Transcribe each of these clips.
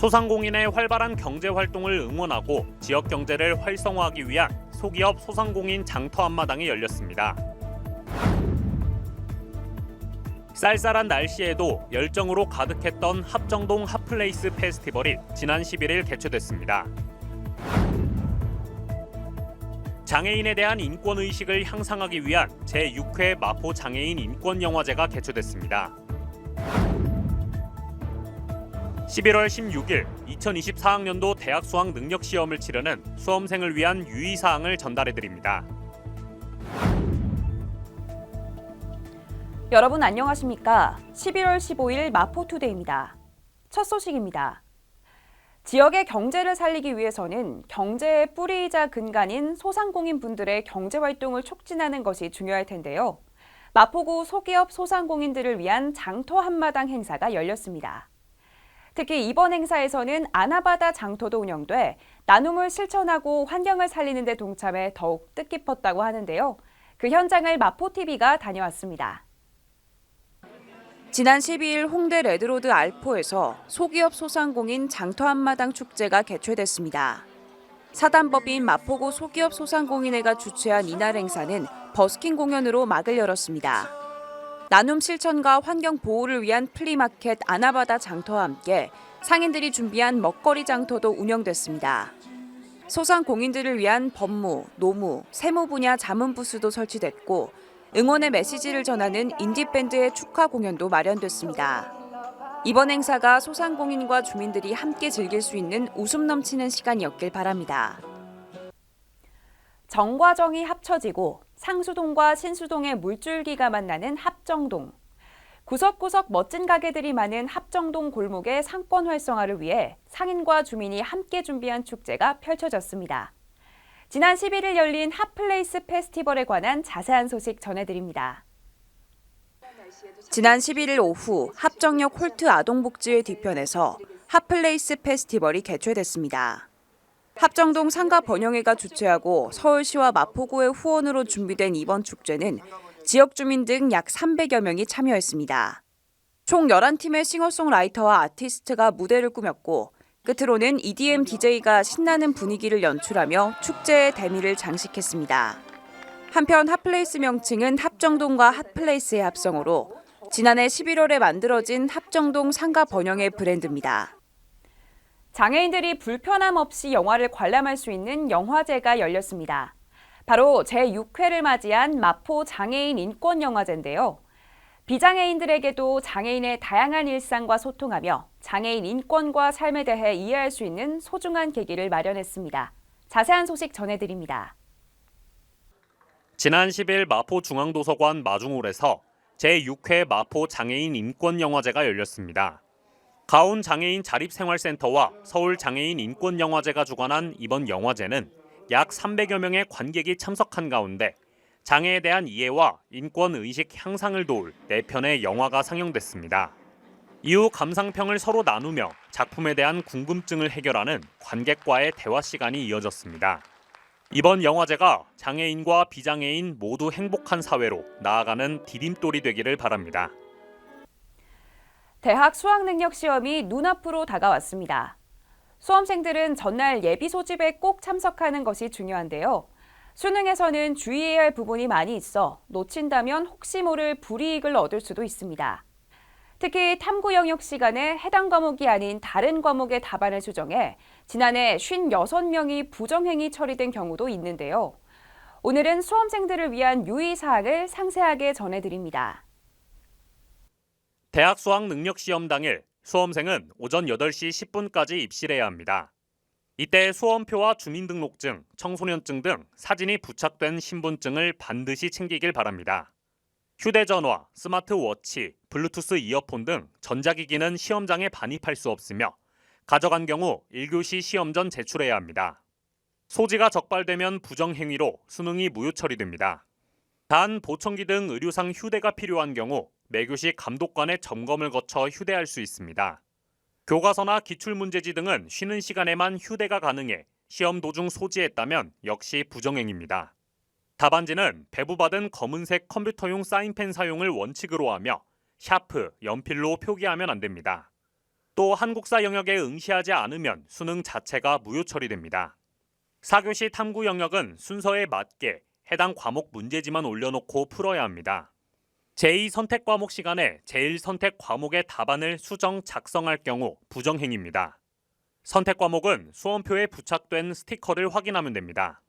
소상공인의 활발한 경제 활동을 응원하고 지역 경제를 활성화하기 위한 소기업 소상공인 장터 앞마당이 열렸습니다. 쌀쌀한 날씨에도 열정으로 가득했던 합정동 핫플레이스 페스티벌이 지난 11일 개최됐습니다. 장애인에 대한 인권 의식을 향상하기 위한 제6회 마포 장애인 인권 영화제가 개최됐습니다. 11월 16일 2024학년도 대학 수학 능력 시험을 치르는 수험생을 위한 유의 사항을 전달해 드립니다. 여러분 안녕하십니까? 11월 15일 마포 투데이입니다. 첫 소식입니다. 지역의 경제를 살리기 위해서는 경제의 뿌리이자 근간인 소상공인 분들의 경제 활동을 촉진하는 것이 중요할 텐데요. 마포구 소기업 소상공인들을 위한 장터 한마당 행사가 열렸습니다. 특히 이번 행사에서는 아나바다 장터도 운영돼 나눔을 실천하고 환경을 살리는 데 동참해 더욱 뜻깊었다고 하는데요. 그 현장을 마포TV가 다녀왔습니다. 지난 12일 홍대 레드로드 알포에서 소기업 소상공인 장터 한마당 축제가 개최됐습니다. 사단법인 마포구 소기업 소상공인회가 주최한 이날 행사는 버스킹 공연으로 막을 열었습니다. 나눔 실천과 환경 보호를 위한 플리마켓 아나바다 장터와 함께 상인들이 준비한 먹거리 장터도 운영됐습니다. 소상공인들을 위한 법무, 노무, 세무 분야 자문 부스도 설치됐고 응원의 메시지를 전하는 인디밴드의 축하 공연도 마련됐습니다. 이번 행사가 소상공인과 주민들이 함께 즐길 수 있는 웃음 넘치는 시간이었길 바랍니다. 정과 정이 합쳐지고 상수동과 신수동의 물줄기가 만나는 합정동. 구석구석 멋진 가게들이 많은 합정동 골목의 상권 활성화를 위해 상인과 주민이 함께 준비한 축제가 펼쳐졌습니다. 지난 11일 열린 핫플레이스 페스티벌에 관한 자세한 소식 전해드립니다. 지난 11일 오후 합정역 홀트 아동복지회 뒤편에서 핫플레이스 페스티벌이 개최됐습니다. 합정동 상가 번영회가 주최하고 서울시와 마포구의 후원으로 준비된 이번 축제는 지역 주민 등 약 300여 명이 참여했습니다. 총 11팀의 싱어송라이터와 아티스트가 무대를 꾸몄고 끝으로는 EDM DJ가 신나는 분위기를 연출하며 축제의 대미를 장식했습니다. 한편 핫플레이스 명칭은 합정동과 핫플레이스의 합성어로 지난해 11월에 만들어진 합정동 상가 번영의 브랜드입니다. 장애인들이 불편함 없이 영화를 관람할 수 있는 영화제가 열렸습니다. 바로 제6회를 맞이한 마포 장애인 인권 영화제인데요. 비장애인들에게도 장애인의 다양한 일상과 소통하며 장애인 인권과 삶에 대해 이해할 수 있는 소중한 계기를 마련했습니다. 자세한 소식 전해드립니다. 지난 10일 마포 중앙도서관 마중홀에서 제6회 마포 장애인 인권 영화제가 열렸습니다. 가온 장애인 자립생활센터와 서울 장애인 인권 영화제가 주관한 이번 영화제는 약 300여 명의 관객이 참석한 가운데 장애에 대한 이해와 인권 의식 향상을 도울 4편의 영화가 상영됐습니다. 이후 감상평을 서로 나누며 작품에 대한 궁금증을 해결하는 관객과의 대화 시간이 이어졌습니다. 이번 영화제가 장애인과 비장애인 모두 행복한 사회로 나아가는 디딤돌이 되기를 바랍니다. 대학 수학능력 시험이 눈앞으로 다가왔습니다. 수험생들은 전날 예비 소집에 꼭 참석하는 것이 중요한데요. 수능에서는 주의해야 할 부분이 많이 있어 놓친다면 혹시 모를 불이익을 얻을 수도 있습니다. 특히 탐구 영역 시간에 해당 과목이 아닌 다른 과목의 답안을 수정해 지난해 56명이 부정행위 처리된 경우도 있는데요. 오늘은 수험생들을 위한 유의사항을 상세하게 전해드립니다. 대학 수학 능력 시험 당일 수험생은 오전 8시 10분까지 입실해야 합니다. 이때 수험표와 주민등록증, 청소년증 등 사진이 부착된 신분증을 반드시 챙기길 바랍니다. 휴대전화, 스마트워치, 블루투스 이어폰 등 전자기기는 시험장에 반입할 수 없으며 가져간 경우 1교시 시험 전 제출해야 합니다. 소지가 적발되면 부정행위로 수능이 무효 처리됩니다. 단 보청기 등 의료상 휴대가 필요한 경우 매교시 감독관의 점검을 거쳐 휴대할 수 있습니다. 교과서나 기출문제지 등은 쉬는 시간에만 휴대가 가능해 시험 도중 소지했다면 역시 부정행입니다. 답안지는 배부받은 검은색 컴퓨터용 사인펜 사용을 원칙으로 하며 샤프, 연필로 표기하면 안 됩니다. 또 한국사 영역에 응시하지 않으면 수능 자체가 무효 처리됩니다. 4교시 탐구 영역은 순서에 맞게 해당 과목 문제지만 올려놓고 풀어야 합니다. 제2 선택 과목 시간에 제1 선택 과목의 답안을 수정 작성할 경우 부정행입니다. 선택 과목은 수험표에 부착된 스티커를 확인하면 됩니다.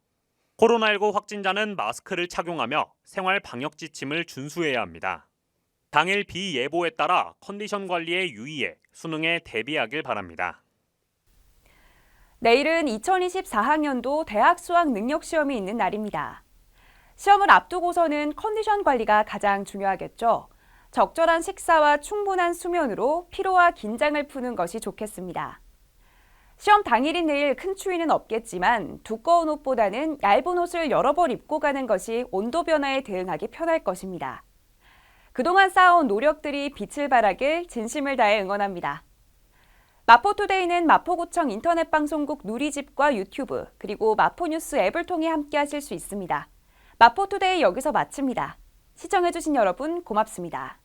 코로나19 확진자는 마스크를 착용하며 생활 방역 지침을 준수해야 합니다. 당일 비 예보에 따라 컨디션 관리에 유의해 수능에 대비하길 바랍니다. 내일은 2024학년도 대학 수학 능력 시험이 있는 날입니다. 시험을 앞두고서는 컨디션 관리가 가장 중요하겠죠. 적절한 식사와 충분한 수면으로 피로와 긴장을 푸는 것이 좋겠습니다. 시험 당일인 내일 큰 추위는 없겠지만 두꺼운 옷보다는 얇은 옷을 여러 벌 입고 가는 것이 온도 변화에 대응하기 편할 것입니다. 그동안 쌓아온 노력들이 빛을 발하길 진심을 다해 응원합니다. 마포투데이는 마포구청 인터넷 방송국 누리집과 유튜브 그리고 마포뉴스 앱을 통해 함께 하실 수 있습니다. 마포투데이 여기서 마칩니다. 시청해주신 여러분 고맙습니다.